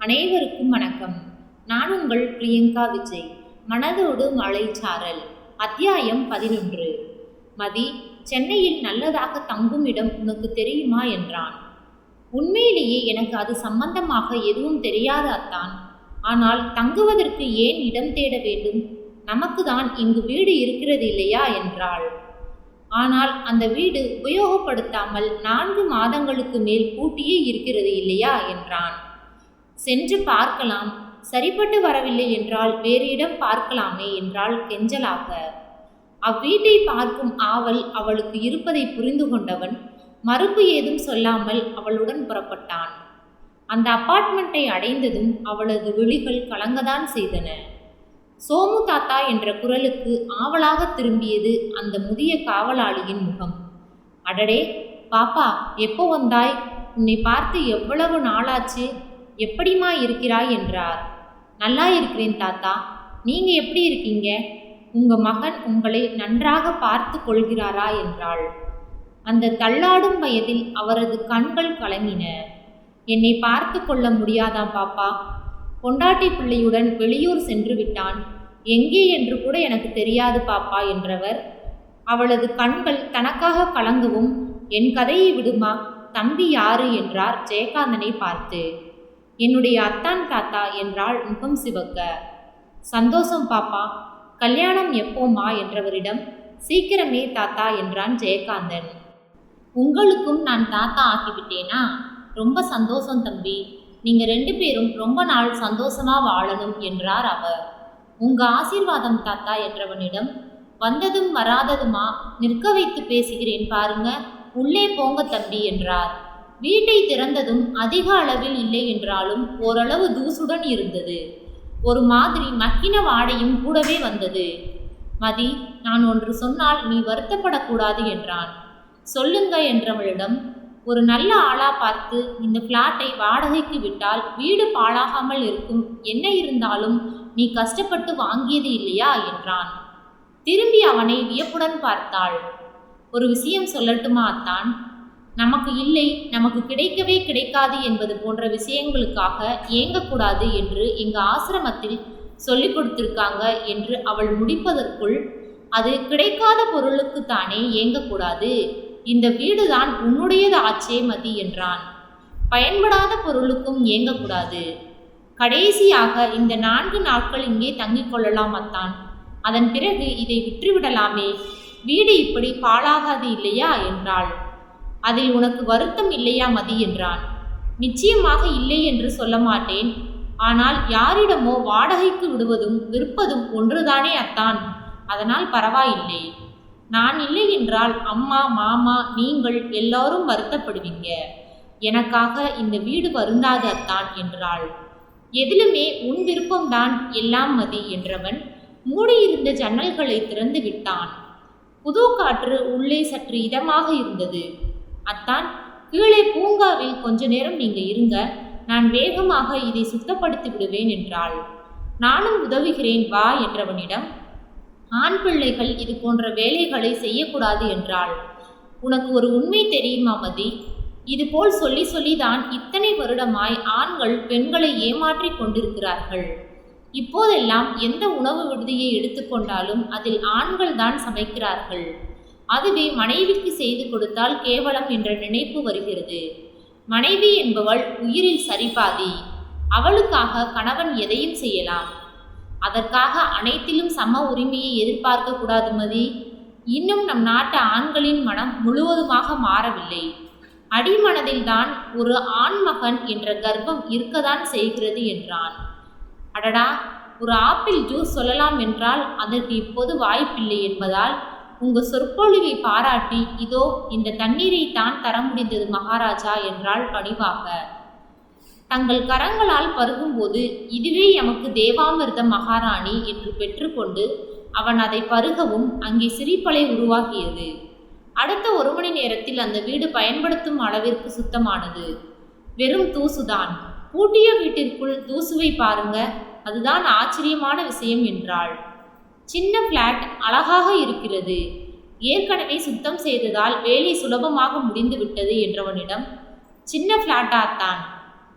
அனைவருக்கும் வணக்கம். நான் உங்கள் பிரியங்கா விஜய். மனதோடு மலைச்சாரல் அத்தியாயம் பதினொன்று. மதி சென்னையில் நல்லதாக தங்கும் இடம் உனக்கு தெரியுமா? என்றான். உண்மையிலேயே எனக்கு அது சம்பந்தமாக எதுவும் தெரியாது அத்தான். ஆனால் தங்குவதற்கு ஏன் இடம் தேட வேண்டும்? நமக்கு தான் இங்கு வீடு இருக்கிறது இல்லையா? என்றாள். ஆனால் அந்த வீடு உபயோகப்படுத்தாமல் நான்கு மாதங்களுக்கு மேல் பூட்டியே இருக்கிறது இல்லையா? என்றான். சென்று பார்க்கலாம். சரிப்பட்டு வரவில்லை என்றால் வேறு இடம் பார்க்கலாமே என்றாள் கெஞ்சலாக. அவ்வீட்டை பார்க்கும் ஆவல் அவளுக்கு இருப்பதை புரிந்து கொண்டவன் மறுப்பு ஏதும் சொல்லாமல் அவளுடன் புறப்பட்டான். அந்த அப்பார்ட்மெண்ட்டை அடைந்ததும் அவளது விழிகள் கலங்கதான் செய்தன. சோமு தாத்தா என்ற குரலுக்கு ஆவலாக திரும்பியது அந்த முதிய காவலாளியின் முகம். அடடே பாப்பா எப்போ வந்தாய்? உன்னை பார்த்து எவ்வளவு நாளாச்சு? எப்படிமா இருக்கிறாய் என்றார். நல்லா இருக்கிறேன் தாத்தா நீங்க எப்படி இருக்கீங்க? உங்க மகன் உங்களை நன்றாக பார்த்து கொள்கிறாரா என்றாள். அந்த தள்ளாடும் வயதில் அவரது கண்கள் கலங்கின. என்னை பார்த்து கொள்ள முடியாதாம் பாப்பா? பொண்டாட்டி பிள்ளையுடன் வெளியூர் சென்று விட்டான். எங்கே என்று கூட எனக்கு தெரியாது பாப்பா என்றவர். அவளது கண்கள் தனக்காக கலங்கவும் என் கதையை விடுமா? தம்பி யாரு? என்றார் ஜெயகாந்தனை பார்த்து. என்னுடைய அத்தான் தாத்தா என்றாள் முகம் சிவக்க. சந்தோஷம் பாப்பா கல்யாணம் எப்போமா என்றவரிடம் சீக்கிரமே தாத்தா என்றான் ஜெயகாந்தன். உங்களுக்கும் நான் தாத்தா ஆகிவிட்டேனா? ரொம்ப சந்தோஷம் தம்பி. நீங்க ரெண்டு பேரும் ரொம்ப நாள் சந்தோஷமா வாழணும் என்றார் அவர். உங்க ஆசீர்வாதம் தாத்தா என்றவனிடம் வந்ததும் வராததுமா? நிற்க வைத்து பேசுகிறேன் பாருங்க உள்ளே போங்க தம்பி என்றார். வீட்டை திறந்ததும் அதிக அளவில் இல்லை என்றாலும் ஓரளவு தூசுடன் இருந்தது. ஒரு மாதிரி மக்கின வாடையும் கூடவே வந்தது. மதி நான் ஒன்று சொன்னால் நீ வருத்தப்படக்கூடாது என்றான். சொல்லுங்க என்றவளிடம் ஒரு நல்ல ஆளா பார்த்து இந்த பிளாட்டை வாடகைக்கு விட்டால் வீடு பாழாகாமல் இருக்கும். என்ன இருந்தாலும் நீ கஷ்டப்பட்டு வாங்கியது இல்லையா? என்றான். திரும்பி அவனை வியப்புடன் பார்த்தாள். ஒரு விஷயம் சொல்லட்டுமா அத்தான்? நமக்கு இல்லை நமக்கு கிடைக்கவே கிடைக்காது என்பது போன்ற விஷயங்களுக்காக ஏங்கக்கூடாது என்று எங்க ஆசிரமத்தில் சொல்லிக் கொடுத்திருக்காங்க என்று அவள் முடிப்பதற்குள் அது கிடைக்காத பொருளுக்கு தானே ஏங்கக்கூடாது. இந்த வீடுதான் உன்னுடையது ஆச்சே மதி என்றான். பயன்படாத பொருளுக்கும் ஏங்கக்கூடாது. கடைசியாக இந்த நான்கு நாட்கள் இங்கே தங்கிக் கொள்ளலாம் அத்தான். அதன் பிறகு இதை விற்றுவிடலாமே. வீடு இப்படி பாழாகாது இல்லையா? என்றாள். அதில் உனக்கு வருத்தம் இல்லையா மதி என்றான். நிச்சயமாக இல்லை என்று சொல்ல மாட்டேன். ஆனால் யாரிடமோ வாடகைக்கு விடுவதும் விற்பதும் ஒன்றுதானே அத்தான். அதனால் பரவாயில்லை. நான் இல்லை என்றால் அம்மா மாமா நீங்கள் எல்லாரும் வருத்தப்படுவீங்க. எனக்காக இந்த வீடு வருந்தாது அத்தான் என்றாள். எதிலுமே உன் விருப்பம்தான் எல்லாம் மதி என்றவன் மூடியிருந்த ஜன்னல்களை திறந்து விட்டான். புது காற்று உள்ளே சற்று இதமாக இருந்தது. அத்தான் கீழே பூங்காவில் கொஞ்ச நேரம் நீங்க இருங்க நான் வேகமாக இதை சுத்தப்படுத்தி விடுவேன் என்றாள். நானும் உதவுகிறேன் வா என்றவனிடம். ஆண் பிள்ளைகள் இது போன்ற வேலைகளை செய்யக்கூடாது என்றாள். உனக்கு ஒரு உண்மை தெரியுமா மதி? இதுபோல் சொல்லி சொல்லிதான் இத்தனை வருடமாய் ஆண்கள் பெண்களை ஏமாற்றிக் கொண்டிருக்கிறார்கள். இப்போதெல்லாம் எந்த உணவு விடுதியை எடுத்துக்கொண்டாலும் அதில் ஆண்கள் தான் சமைக்கிறார்கள். அதுவே மனைவிக்கு செய்து கொடுத்தால் கேவலம் என்ற நினைப்பு வருகிறது. மனைவி என்பவள் உயிரில் சரிபாதி அவளுக்காக கணவன் எதையும் செய்யலாம். அதற்காக அனைத்திலும் சம உரிமையை எதிர்பார்க்க கூடாது மதி. இன்னும் நம் நாட்டு ஆண்களின் மனம் முழுவதுமாக மாறவில்லை. அடிமனதில்தான் ஒரு ஆண்மகன் என்ற கர்ப்பம் இருக்கதான் செய்கிறது என்றான். அடடா ஒரு ஆப்பிள் ஜூஸ் சொல்லலாம் என்றால் அதற்கு இப்போது வாய்ப்பில்லை என்பதால் உங்கள் சொற்பொழிவை பாராட்டி இதோ இந்த தண்ணீரை தான் தர முடிந்தது மகாராஜா என்றாள் பணிவாக. தங்கள் கரங்களால் பருகும்போது இதுவே எமக்கு தேவாமிர்த மகாராணி என்று பெற்றுக்கொண்டு அவன் அதை பருகவும் அங்கே சிரிப்பலை உருவாகியது அடுத்த ஒரு மணி நேரத்தில் அந்த வீடு பயன்படுத்தும் அளவிற்கு சுத்தமானது. வெறும் தூசுதான். பூட்டிய வீட்டிற்குள் தூசுவை பாருங்க அதுதான் ஆச்சரியமான விஷயம் என்றாள். சின்ன பிளாட் அழகாக இருக்கிறது. ஏற்கனவே சுத்தம் செய்ததால் வேலை சுலபமாக முடிந்து விட்டது என்றவனிடம் சின்ன பிளாட்டாத்தான்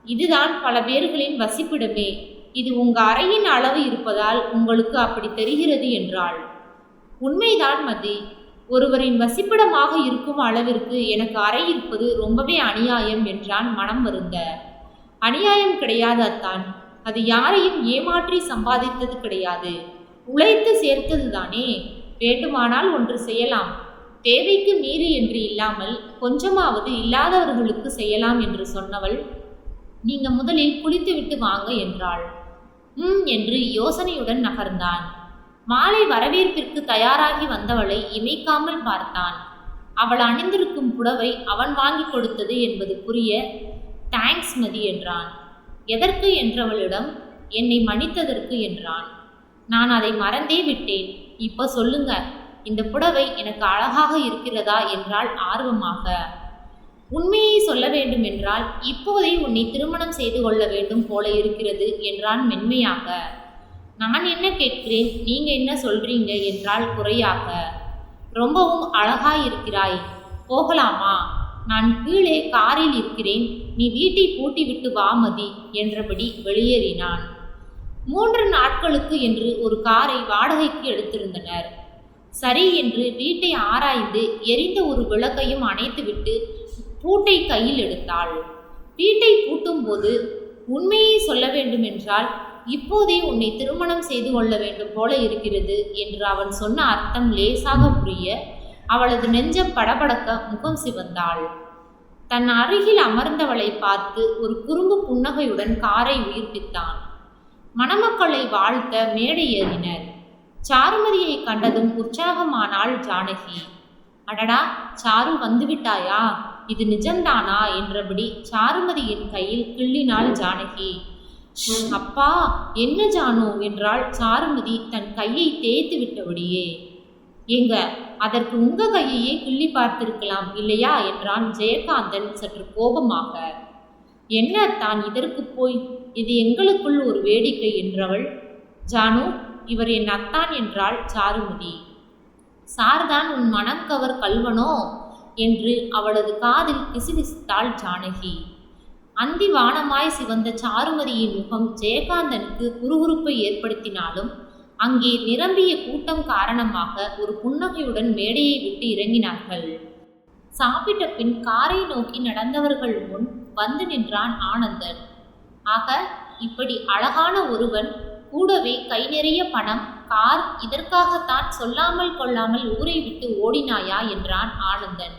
இதுதான் பல பேர்களின் வசிப்பிடமே. இது உங்க அறையின் அளவு இருப்பதால் உங்களுக்கு அப்படி தெரிகிறது என்றாள். உண்மைதான் மதி. ஒருவரின் வசிப்பிடமாக இருக்கும் அளவிற்கு எனக்கு அறை இருப்பது ரொம்பவே அநியாயம் என்றான் மனம் வருந்த. அநியாயம் கிடையாது அத்தான். அது யாரையும் ஏமாற்றி சம்பாதித்தது கிடையாது. உழைத்து சேர்த்தது தானே வேண்டுமானால் ஒன்று செய்யலாம். தேவைக்கு மீறி என்று இல்லாமல் கொஞ்சமாவது இல்லாதவர்களுக்கு செய்யலாம் என்று சொன்னவள் நீங்க முதலில் குளித்துவிட்டு வாங்க என்றாள். ம் என்று யோசனையுடன் நகர்ந்தான். மாலை வரவேற்பிற்கு தயாராகி வந்தவளை இமைக்காமல் பார்த்தான். அவள் அணிந்திருக்கும் புடவை அவன் வாங்கி கொடுத்தது என்பது புரிய தேங்க்ஸ் மதி என்றான். எதற்கு? என்றவளிடம் என்னை மன்னித்ததற்கு என்றான். நான் அதை மறந்தே விட்டேன். இப்போ சொல்லுங்க இந்த புடவை எனக்கு அழகாக இருக்கிறதா என்றால் ஆர்வமாக. உண்மையை சொல்ல வேண்டும் என்றால் இப்போதே உன்னை திருமணம் செய்து கொள்ள வேண்டும் போல இருக்கிறது என்றான் மென்மையாக. நான் என்ன கேட்கிறேன் நீங்க என்ன சொல்றீங்க என்றால் குறையாக. ரொம்பவும் அழகாய் இருக்கிறாய். போகலாமா? நான் கீழே காரில் இருக்கிறேன். நீ வீட்டை பூட்டிவிட்டு வாமதி என்றபடி வெளியேறினான். மூன்று நாட்களுக்கு என்று ஒரு காரை வாடகைக்கு எடுத்திருந்தனர். சரி என்று வீட்டை ஆராய்ந்து எரிந்த ஒரு விளக்கையும் அணைத்துவிட்டு பூட்டை கையில் எடுத்தாள். வீட்டை பூட்டும் போது உண்மையை சொல்ல வேண்டுமென்றால் இப்போதே உன்னை திருமணம் செய்து கொள்ள வேண்டும் போல இருக்கிறது என்று அவன் சொன்ன அர்த்தம் லேசாக புரிய அவளது நெஞ்சம் படபடக்க முகம் சிவந்தாள். தன் அருகில் அமர்ந்தவளை பார்த்து ஒரு குறும்பு புன்னகையுடன் காரை உயிர்ப்பித்தான். மணமக்களை வாழ்த்த மேடை ஏறினர். சாருமதியை கண்டதும் உற்சாகமானாள் ஜானகி. அடடா சாரு வந்துவிட்டாயா? இது நிஜம்தானா? என்றபடி சாருமதியின் கையில் கிள்ளினாள் ஜானகி. அப்பா என்ன ஜானு? என்றாள் சாருமதி தன் கையை தேய்த்து விட்டபடியே. எங்க அதற்கு உங்க கையையே கிள்ளி பார்த்திருக்கலாம் இல்லையா? என்றான் ஜெயகாந்தன் சற்று கோபமாக. என்ன தான் இதற்கு போய் இது எங்களுக்குள் ஒரு வேடிக்கை என்றவள் ஜானு இவர் என் அத்தான் என்றாள் சாருமதி. சார்தான் உன் மனம் கவர் கல்வனோ என்று அவளது காதில் கிசுகிசுத்தாள் ஜானகி. அந்தி வானமாய் சிவந்த சாருமதியின் முகம் ஜெயகாந்தனுக்கு குறுகுறுப்பை ஏற்படுத்தினாலும் அங்கே நிரம்பிய கூட்டம் காரணமாக ஒரு புன்னகையுடன் மேடையை விட்டு இறங்கினார்கள். சாப்பிட்ட பின் காரை நோக்கி நடந்தவர்கள் முன் வந்து நின்றான் ஆனந்தன். ஆக இப்படி அழகான ஒருவன் கூடவே கை நிறைய பணம் கார் இதற்காகத்தான் சொல்லாமல் கொள்ளாமல் ஊரை விட்டு ஓடினாயா என்றான் ஆனந்தன்.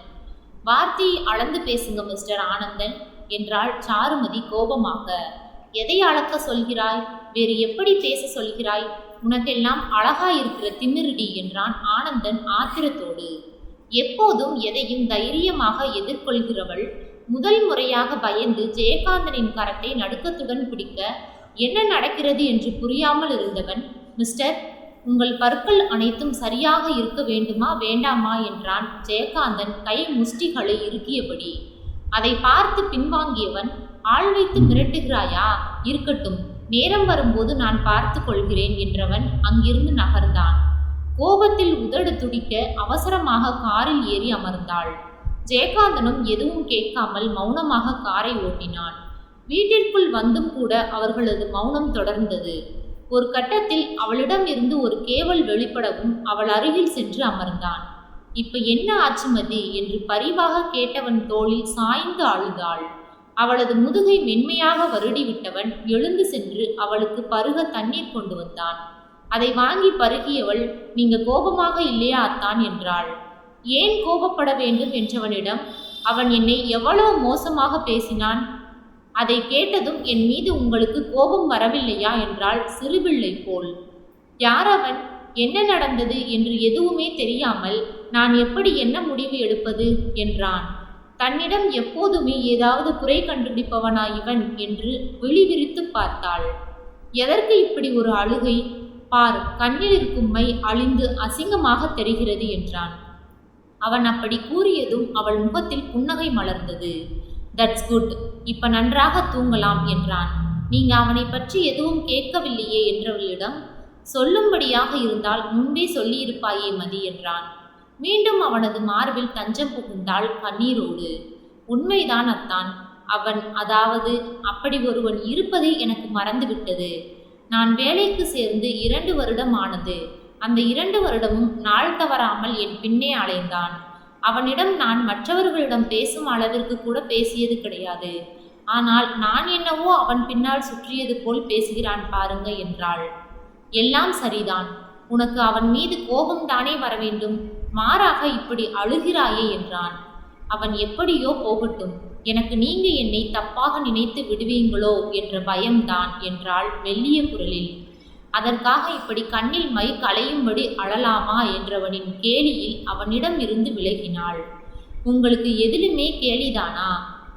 வார்த்தையை அளந்து பேசுங்க மிஸ்டர் ஆனந்தன் என்றாள் சாருமதி கோபமாக. எதை அளக்க சொல்கிறாய்? வேறு எப்படி பேச சொல்கிறாய்? உனக்கெல்லாம் அழகா இருக்கிற திமிருடி என்றான் ஆனந்தன் ஆத்திரத்தோடு. எப்போதும் எதையும் தைரியமாக எதிர்கொள்கிறவள் முதல் முறையாக பயந்து ஜெயகாந்தனின் கரத்தை நடுக்கத்துடன் பிடிக்க என்ன நடக்கிறது என்று புரியாமல் இருந்தவன் மிஸ்டர் உங்கள் பற்கள் அனைத்தும் சரியாக இருக்க வேண்டுமா வேண்டாமா? என்றான் ஜெயகாந்தன் கை முஷ்டிகளை இறுக்கியபடி. அதை பார்த்து பின்வாங்கியவன் ஆள் வைத்து மிரட்டுகிறாயா? இருக்கட்டும் நேரம் வரும்போது நான் பார்த்து கொள்கிறேன் என்றவன் அங்கிருந்து நகர்ந்தான். கோபத்தில் உதடு துடிக்க அவசரமாக காரில் ஏறி அமர்ந்தாள். ஜெயகாந்தனும் எதுவும் கேட்காமல் மௌனமாக காரை ஓட்டினான். வீட்டிற்குள் வந்தும் கூட அவர்களது மௌனம் தொடர்ந்தது. ஒரு கட்டத்தில் அவளிடம் இருந்து ஒரு கேவல் வெளிப்படவும் அவள் அருகில் சென்று அமர்ந்தான். இப்ப என்ன ஆச்சுமதி என்று பரிவாக கேட்டவன் தோளில் சாய்ந்து அழுதாள் அவளது முதுகை மென்மையாக வருடி விட்டவன் எழுந்து சென்று அவளுக்கு பருக தண்ணீர் கொண்டு வந்தான். அதை வாங்கி பருகியவள் நீங்க கோபமாக இல்லையா அத்தான்? என்றாள். ஏன் கோபப்பட வேண்டும் என்றவனிடம் அவன் என்னை எவ்வளவு மோசமாக பேசினான்? அதை கேட்டதும் என் மீது உங்களுக்கு கோபம் வரவில்லையா? என்றாள் சிறுபிள்ளை போல். யார் அவன்? என்ன நடந்தது? என்று எதுவுமே தெரியாமல் நான் எப்படி என்ன முடிவு எடுப்பது? என்றான். தன்னிடம் எப்போதுமே ஏதாவது குறை கண்டுபிடிப்பவனா இவன்? என்று விழிவிரித்து பார்த்தாள். எதற்கு இப்படி ஒரு அழுகை? பார் கண்ணில் இருக்கும் மை அழிந்து அசிங்கமாக தெரிகிறது என்றான். அவன் அப்படி கூறியதும் அவள் முகத்தில் புன்னகை மலர்ந்தது. தட்ஸ் குட் இப்ப நன்றாக தூங்கலாம் என்றான். நீங்க அவனை பற்றி எதுவும் கேட்கவில்லையே என்றவளிடம் சொல்லும்படியாக இருந்தால் முன்பே சொல்லியிருப்பாயே மதி என்றான். மீண்டும் அவனது மார்பில் தஞ்சம் புகுந்தாள் கண்ணீரோடு. உண்மைதான் அத்தான். அவன் அதாவது அப்படி ஒருவன் இருப்பதை எனக்கு மறந்துவிட்டது. நான் வேலைக்கு சேர்ந்து இரண்டு வருடம் ஆனது. அந்த இரண்டு வருடமும் நாள் தவறாமல் என் பின்னே அலைந்தான். அவனிடம் நான் மற்றவர்களிடம் பேசும் அளவிற்கு கூட பேசியது கிடையாது. ஆனால் நான் என்னவோ அவன் பின்னால் சுற்றியது போல் பேசுகிறான் பாருங்க என்றாள். எல்லாம் சரிதான். உனக்கு அவன் மீது கோபம் தானே வர வேண்டும் மாறாக இப்படி அழுகிறாயே என்றான். அவன் எப்படியோ போகட்டும். எனக்கு நீங்க என்னை தப்பாக நினைத்து விடுவீங்களோ என்ற பயம்தான் என்றாள் மெல்லிய குரலில். அதற்காக இப்படி கண்ணில் மை களையும்படி அழலாமா என்றவனின் கேலியில் அவனிடம் இருந்து விலகினாள் உங்களுக்கு எதிலுமே கேலிதானா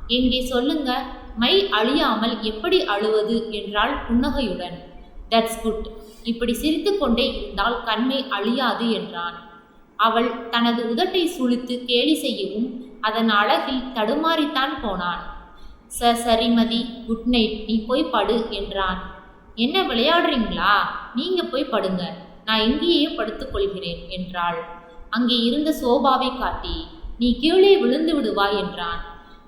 எங்கே சொல்லுங்க மை அழியாமல் எப்படி அழுவது என்றாள் புன்னகையுடன் தட்ஸ் குட் இப்படி சிரித்துக்கொண்டே இருந்தால் கண்மை அழியாது என்றான் அவள் தனது உதட்டை சுழித்து கேலி செய்யவும் அதன் அழகில் தடுமாறித்தான் போனான் ச சரிமதி குட் நைட் நீ போய் படு என்றான் என்ன விளையாடுறீங்களா? நீங்க போய் படுங்க. நான் இங்கேயே படுத்துக் கொள்கிறேன் என்றாள். அங்கே இருந்த சோபாவை காட்டி நீ கீழே விழுந்து விடுவாய் என்றான்.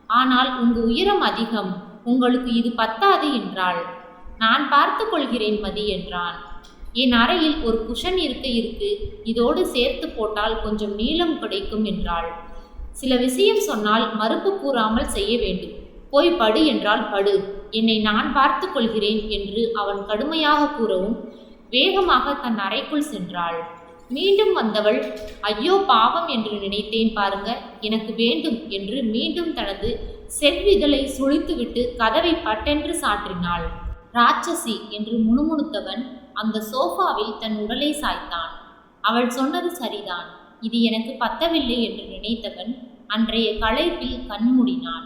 ஆனால் உங்க உயரம் அதிகம். உங்களுக்கு இது பத்தாது என்றாள். நான் பார்த்து கொள்கிறேன் மதி என்றான். என் அறையில் ஒரு குஷன் இருக்க இருக்கு. இதோடு சேர்த்து போட்டால் கொஞ்சம் நீளம் கிடைக்கும் என்றாள். சில விஷயம் சொன்னால் மறுப்பு கூறாமல் செய்ய வேண்டும். போய் படு என்றால் படு. என்னை நான் பார்த்து கொள்கிறேன் என்று அவன் கடுமையாக கூறவும் வேகமாக தன் அறைக்குள் சென்றாள். மீண்டும் வந்தவள் ஐயோ பாவம் என்று நினைத்தேன் பாருங்க எனக்கு வேண்டும் என்று மீண்டும் தனது செவ்விதழை சுழித்துவிட்டு கதவை பட்டென்று சாற்றினாள். ராட்சசி என்று முணுமுணுத்தவன் அந்த சோஃபாவில் தன் உடலை சாய்த்தான். அவள் சொன்னது சரிதான். இது எனக்கு பத்தவில்லை என்று நினைத்தவன் அன்றைய களைப்பில் கண்மூடினான்